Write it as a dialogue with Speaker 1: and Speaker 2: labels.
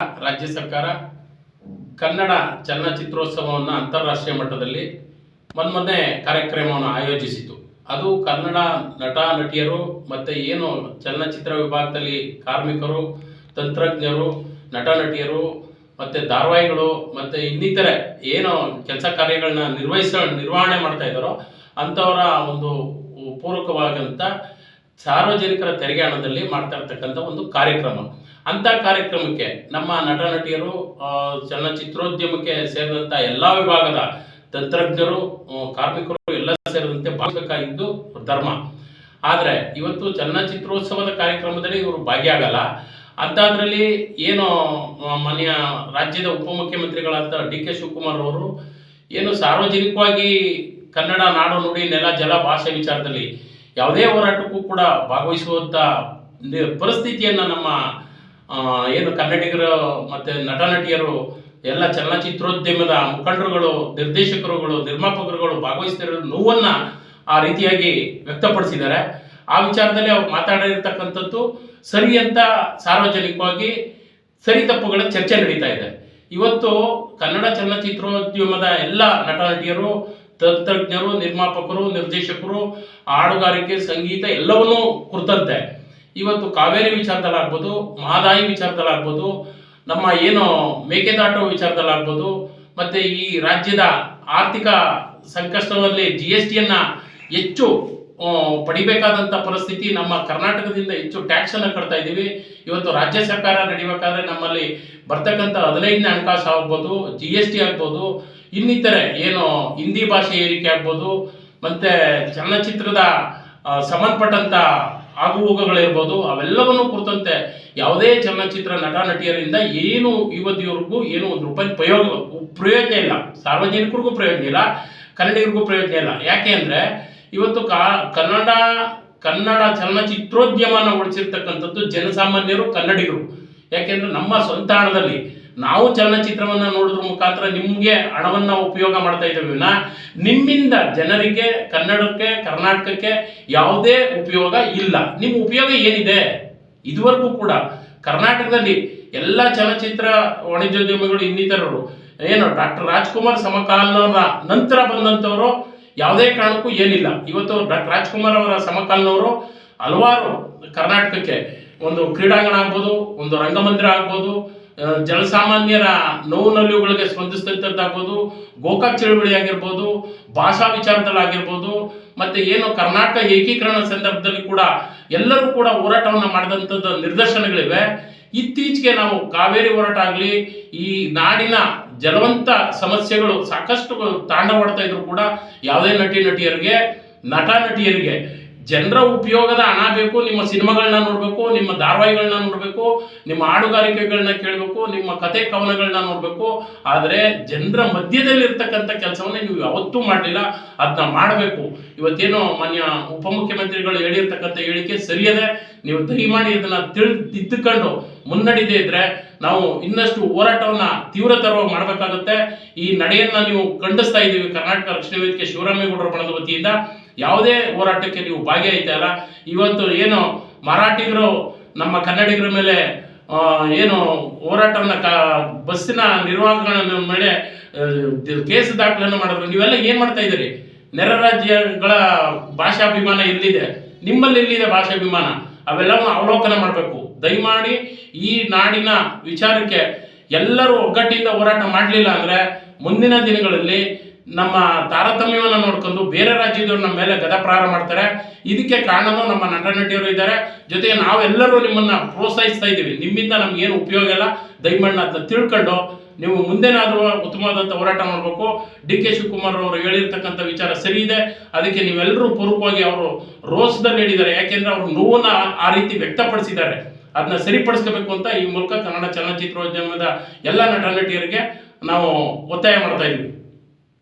Speaker 1: ರಾಜ್ಯ ಸರ್ಕಾರ ಕನ್ನಡ ಚಲನಚಿತ್ರೋತ್ಸವವನ್ನು ಅಂತಾರಾಷ್ಟ್ರೀಯ ಮಟ್ಟದಲ್ಲಿ ಮೊನ್ನೆ ಕಾರ್ಯಕ್ರಮವನ್ನು ಆಯೋಜಿಸಿತು. ಅದು ಕನ್ನಡ ನಟ, ನಟಿಯರು ಮತ್ತು ಏನು ಚಲನಚಿತ್ರ ವಿಭಾಗದಲ್ಲಿ ಕಾರ್ಮಿಕರು, ತಂತ್ರಜ್ಞರು, ನಟ, ನಟಿಯರು ಮತ್ತು ಧಾರಾವಾಹಿಗಳು ಮತ್ತು ಇನ್ನಿತರೆ ಏನು ಕೆಲಸ ಕಾರ್ಯಗಳನ್ನ ನಿರ್ವಹಿಸ ನಿರ್ವಹಣೆ ಮಾಡ್ತಾ ಇದ್ದಾರೋ ಅಂಥವರ ಒಂದು ಪೂರಕವಾದಂಥ ಸಾರ್ವಜನಿಕರ ತೆರಿಗೆ ಹಣದಲ್ಲಿ ಮಾಡ್ತಾ ಇರ್ತಕ್ಕಂಥ ಒಂದು ಕಾರ್ಯಕ್ರಮ. ಅಂಥ ಕಾರ್ಯಕ್ರಮಕ್ಕೆ ನಮ್ಮ ನಟ ನಟಿಯರು ಚಲನಚಿತ್ರೋದ್ಯಮಕ್ಕೆ ಸೇರಿದಂಥ ಎಲ್ಲ ವಿಭಾಗದ ತಂತ್ರಜ್ಞರು ಕಾರ್ಮಿಕರು ಎಲ್ಲ ಸೇರಿದಂತೆ ಭಾಗಬೇಕಾಗಿದ್ದು ಧರ್ಮ. ಆದರೆ ಇವತ್ತು ಚಲನಚಿತ್ರೋತ್ಸವದ ಕಾರ್ಯಕ್ರಮದಲ್ಲಿ ಇವರು ಭಾಗಿಯಾಗಲ್ಲ. ಅಂಥದ್ರಲ್ಲಿ ಏನು ಮನೆಯ ರಾಜ್ಯದ ಉಪಮುಖ್ಯಮಂತ್ರಿಗಳಾದ ಡಿ ಕೆ ಶಿವಕುಮಾರ್ ಅವರು ಏನು ಸಾರ್ವಜನಿಕವಾಗಿ ಕನ್ನಡ ನಾಡು ನುಡಿ ನೆಲ ಜಲ ಭಾಷೆ ವಿಚಾರದಲ್ಲಿ ಯಾವುದೇ ಹೋರಾಟಕ್ಕೂ ಕೂಡ ಭಾಗವಹಿಸುವಂಥ ಪರಿಸ್ಥಿತಿಯನ್ನು ನಮ್ಮ ಏನು ಕನ್ನಡಿಗರು ಮತ್ತು ನಟ ನಟಿಯರು ಎಲ್ಲ ಚಲನಚಿತ್ರೋದ್ಯಮದ ಮುಖಂಡರುಗಳು, ನಿರ್ದೇಶಕರುಗಳು, ನಿರ್ಮಾಪಕರುಗಳು ಭಾಗವಹಿಸ್ತಿರೋ ನೋವನ್ನು ಆ ರೀತಿಯಾಗಿ ವ್ಯಕ್ತಪಡಿಸಿದ್ದಾರೆ. ಆ ವಿಚಾರದಲ್ಲಿ ಅವ್ರು ಮಾತಾಡಿರ್ತಕ್ಕಂಥದ್ದು ಸರಿ ಅಂತ ಸಾರ್ವಜನಿಕವಾಗಿ ಸರಿ ತಪ್ಪುಗಳ ಚರ್ಚೆ ನಡೀತಾ ಇದೆ. ಇವತ್ತು ಕನ್ನಡ ಚಲನಚಿತ್ರೋದ್ಯಮದ ಎಲ್ಲ ನಟ ನಟಿಯರು ತಂತ್ರಜ್ಞರು, ನಿರ್ಮಾಪಕರು, ನಿರ್ದೇಶಕರು, ಹಾಡುಗಾರಿಕೆ, ಸಂಗೀತ ಎಲ್ಲವನ್ನೂ ಕುರಿತಂತೆ. ಇವತ್ತು ಕಾವೇರಿ ವಿಚಾರದಲ್ಲಾಗ್ಬೋದು, ಮಹದಾಯಿ ವಿಚಾರದಲ್ಲಾಗ್ಬೋದು, ನಮ್ಮ ಏನು ಮೇಕೆದಾಟು ವಿಚಾರದಲ್ಲಾಗ್ಬೋದು, ಮತ್ತು ಈ ರಾಜ್ಯದ ಆರ್ಥಿಕ ಸಂಕಷ್ಟದಲ್ಲಿ ಜಿ ಎಸ್ ಟಿಯನ್ನು ಹೆಚ್ಚು ಪಡಿಬೇಕಾದಂಥ ಪರಿಸ್ಥಿತಿ ನಮ್ಮ ಕರ್ನಾಟಕದಿಂದ ಹೆಚ್ಚು ಟ್ಯಾಕ್ಸನ್ನು ಕಟ್ತಾ ಇದ್ದೀವಿ. ಇವತ್ತು ರಾಜ್ಯ ಸರ್ಕಾರ ನಡಿಬೇಕಾದ್ರೆ ನಮ್ಮಲ್ಲಿ ಬರ್ತಕ್ಕಂಥ ಹದಿನೈದನೇ ಹಣಕಾಸು ಆಗ್ಬೋದು ಜಿ ಎಸ್ ಟಿ ಆಗ್ಬೋದು ಇನ್ನಿತರೆ ಏನು ಹಿಂದಿ ಭಾಷೆ ಏರಿಕೆ ಆಗ್ಬೋದು, ಮತ್ತು ಚಲನಚಿತ್ರದ ಸಂಬಂಧಪಟ್ಟಂಥ ಆಗುಹೋಗಗಳಿರ್ಬೋದು, ಅವೆಲ್ಲವನ್ನು ಕುರಿತಂತೆ ಯಾವುದೇ ಚಲನಚಿತ್ರ ನಟ ನಟಿಯರಿಂದ ಏನು ಇವತ್ತಿವರೆಗೂ ಏನು ಒಂದು ರೂಪಾಯಿ ಪ್ರಯೋಗ, ಪ್ರಯೋಜನ ಇಲ್ಲ. ಸಾರ್ವಜನಿಕರಿಗೂ ಪ್ರಯೋಜನ ಇಲ್ಲ, ಕನ್ನಡಿಗರಿಗೂ ಪ್ರಯೋಜನ ಇಲ್ಲ. ಯಾಕೆ ಅಂದರೆ, ಇವತ್ತು ಕಾ, ಕನ್ನಡ ಕನ್ನಡ ಚಲನಚಿತ್ರೋದ್ಯಮನ ಉಳಿಸಿರ್ತಕ್ಕಂಥದ್ದು ಜನಸಾಮಾನ್ಯರು ಕನ್ನಡಿಗರು. ಯಾಕೆಂದ್ರೆ ನಮ್ಮ ಸ್ವಂತ ನಾವು ಚಲನಚಿತ್ರವನ್ನು ನೋಡೋದ್ರ ಮುಖಾಂತರ ನಿಮಗೆ ಹಣವನ್ನ ಉಪಯೋಗ ಮಾಡ್ತಾ ಇದ್ದೇವೆ ನಿಮ್ಮಿಂದ ಜನರಿಗೆ, ಕನ್ನಡಕ್ಕೆ, ಕರ್ನಾಟಕಕ್ಕೆ ಯಾವುದೇ ಉಪಯೋಗ ಇಲ್ಲ. ನಿಮ್ಮ ಉಪಯೋಗ ಏನಿದೆ? ಇದುವರೆಗೂ ಕೂಡ ಕರ್ನಾಟಕದಲ್ಲಿ ಎಲ್ಲ ಚಲನಚಿತ್ರ ವಾಣಿಜ್ಯೋದ್ಯಮಿಗಳು ಇನ್ನಿತರರು, ಏನು ಡಾಕ್ಟರ್ ರಾಜ್ಕುಮಾರ್ ಸಮಕಾಲನವರ ನಂತರ ಬಂದಂಥವರು ಯಾವುದೇ ಕಾರಣಕ್ಕೂ ಏನಿಲ್ಲ. ಇವತ್ತು ಡಾಕ್ಟರ್ ರಾಜ್ಕುಮಾರ್ ಅವರ ಸಮಕಾಲನವರು ಹಲವಾರು ಕರ್ನಾಟಕಕ್ಕೆ ಒಂದು ಕ್ರೀಡಾಂಗಣ ಆಗ್ಬೋದು, ಒಂದು ರಂಗಮಂದಿರ ಆಗ್ಬೋದು ಜನಸಾಮಾನ್ಯರ ನೋವು ನಲಿವುಗಳಿಗೆ ಸ್ಪಂದಿಸಿದಂಥದ್ದಾಗ್ಬೋದು ಗೋಕಾಕ್ ಚಳವಳಿ ಆಗಿರ್ಬೋದು, ಭಾಷಾ ವಿಚಾರದಲ್ಲಿ ಆಗಿರ್ಬೋದು, ಮತ್ತೆ ಏನು ಕರ್ನಾಟಕ ಏಕೀಕರಣ ಸಂದರ್ಭದಲ್ಲಿ ಕೂಡ ಎಲ್ಲರೂ ಕೂಡ ಹೋರಾಟವನ್ನು ಮಾಡಿದಂಥದ್ದು ನಿದರ್ಶನಗಳಿವೆ. ಇತ್ತೀಚೆಗೆ ನಾವು ಕಾವೇರಿ ಹೋರಾಟ ಆಗಲಿ, ಈ ನಾಡಿನ ಜಲವಂತ ಸಮಸ್ಯೆಗಳು ಸಾಕಷ್ಟು ತಾಂಡವಾಡ್ತಾ ಇದ್ರು ಕೂಡ ಯಾವುದೇ ನಟಿ, ನಟಿಯರಿಗೆ, ನಟ, ನಟಿಯರಿಗೆ ಜನರ ಉಪಯೋಗದ ಹಣ ಬೇಕು, ನಿಮ್ಮ ಸಿನಿಮಾಗಳನ್ನ ನೋಡಬೇಕು, ನಿಮ್ಮ ಧಾರಾವಾಹಿಗಳನ್ನ ನೋಡಬೇಕು, ನಿಮ್ಮ ಹಾಡುಗಾರಿಕೆಗಳನ್ನ ಕೇಳಬೇಕು, ನಿಮ್ಮ ಕತೆ ಕವನಗಳನ್ನ ನೋಡಬೇಕು. ಆದರೆ ಜನರ ಮಧ್ಯದಲ್ಲಿ ಇರ್ತಕ್ಕಂಥ ಕೆಲಸವನ್ನ ನೀವು ಯಾವತ್ತೂ ಮಾಡಲಿಲ್ಲ ಅದನ್ನ ಮಾಡಬೇಕು. ಇವತ್ತೇನೋ ಮಾನ್ಯ ಉಪಮುಖ್ಯಮಂತ್ರಿಗಳು ಹೇಳಿರ್ತಕ್ಕಂಥ ಹೇಳಿಕೆ ಸರಿಯದೆ. ನೀವು ದಯಮಾಡಿ ಅದನ್ನ ತಿಳ್, ತಿದ್ದುಕೊಂಡು ಮುನ್ನಡಿದೇ ಇದ್ರೆ ನಾವು ಇನ್ನಷ್ಟು ಹೋರಾಟವನ್ನ ತೀವ್ರತರವಾಗಿ ಮಾಡಬೇಕಾಗುತ್ತೆ. ಈ ನಡೆಯನ್ನ ನೀವು ಖಂಡಿಸ್ತಾ ಇದ್ದೀವಿ. ಕರ್ನಾಟಕ ರಕ್ಷಣಾ ವೇದಿಕೆ ಶಿವರಾಮೇಗೌಡರ ಬಣದ ವತಿಯಿಂದ. ಯಾವುದೇ ಹೋರಾಟಕ್ಕೆ ನೀವು ಭಾಗಿಯಾಯ್ತಾ ಇಲ್ಲ ಇವತ್ತು ಏನು ಮರಾಠಿಗರು, ನಮ್ಮ ಕನ್ನಡಿಗರ ಮೇಲೆ ಏನು ಹೋರಾಟವನ್ನು ಕ, ಬಸ್ಸಿನ ನಿರ್ವಾಹಕನ ಮೇಲೆ ಕೇಸು ದಾಖಲೆಯನ್ನು ಮಾಡಿದ್ರು. ನೀವೆಲ್ಲ ಏನು ಮಾಡ್ತಾ ಇದ್ದೀರಿ? ನೆರೆ ರಾಜ್ಯಗಳ ಭಾಷಾಭಿಮಾನ ಎಲ್ಲಿದೆ ನಿಮ್ಮಲ್ಲಿ ಎಲ್ಲಿದೆ ಭಾಷಾಭಿಮಾನ. ಅವೆಲ್ಲವನ್ನು ಅವಲೋಕನ ಮಾಡಬೇಕು. ದಯಮಾಡಿ ಈ ನಾಡಿನ ವಿಚಾರಕ್ಕೆ ಎಲ್ಲರೂ ಒಗ್ಗಟ್ಟಿಂದ ಹೋರಾಟ ಮಾಡಲಿಲ್ಲ ಅಂದರೆ ಮುಂದಿನ ದಿನಗಳಲ್ಲಿ ನಮ್ಮ ತಾರತಮ್ಯವನ್ನು ನೋಡ್ಕೊಂಡು ಬೇರೆ ರಾಜ್ಯದವ್ರು ನಮ್ಮ ಮೇಲೆ ಗದ ಪ್ರಹಾರ ಮಾಡ್ತಾರೆ. ಇದಕ್ಕೆ ಕಾರಣನೂ ನಮ್ಮ ನಟ ನಟಿಯರು ಇದ್ದಾರೆ. ಜೊತೆಗೆ ನಾವೆಲ್ಲರೂ ನಿಮ್ಮನ್ನ ಪ್ರೋತ್ಸಾಹಿಸ್ತಾ ಇದ್ದೀವಿ. ನಿಮ್ಮಿಂದ ನಮ್ಗೆ ಏನು ಉಪಯೋಗ ಇಲ್ಲ. ದಯಮಣ್ಣ ಅದನ್ನ ತಿಳ್ಕೊಂಡು ನೀವು ಮುಂದೆನಾದರೂ ಉತ್ತಮವಾದಂಥ ಹೋರಾಟ ಮಾಡಬೇಕು. ಡಿ ಕೆ ಶಿವಕುಮಾರ್ ಅವರು ಹೇಳಿರ್ತಕ್ಕಂಥ ವಿಚಾರ ಸರಿ ಇದೆ. ಅದಕ್ಕೆ ನೀವೆಲ್ಲರೂ ಪೂರ್ವಕವಾಗಿ ಅವರು ರೋಸದಲ್ಲಿ ಹೇಳಿದ್ದಾರೆ. ಯಾಕೆಂದ್ರೆ ಅವರು ನೋವನ್ನ ಆ ರೀತಿ ವ್ಯಕ್ತಪಡಿಸಿದ್ದಾರೆ. ಅದನ್ನ ಸರಿಪಡಿಸ್ಕೋಬೇಕು ಅಂತ ಈ ಮೂಲಕ ಕನ್ನಡ ಚಲನಚಿತ್ರೋದ್ಯಮದ ಎಲ್ಲ ನಟ ನಟಿಯರಿಗೆ ನಾವು ಒತ್ತಾಯ ಮಾಡ್ತಾ ಇದ್ದೀವಿ.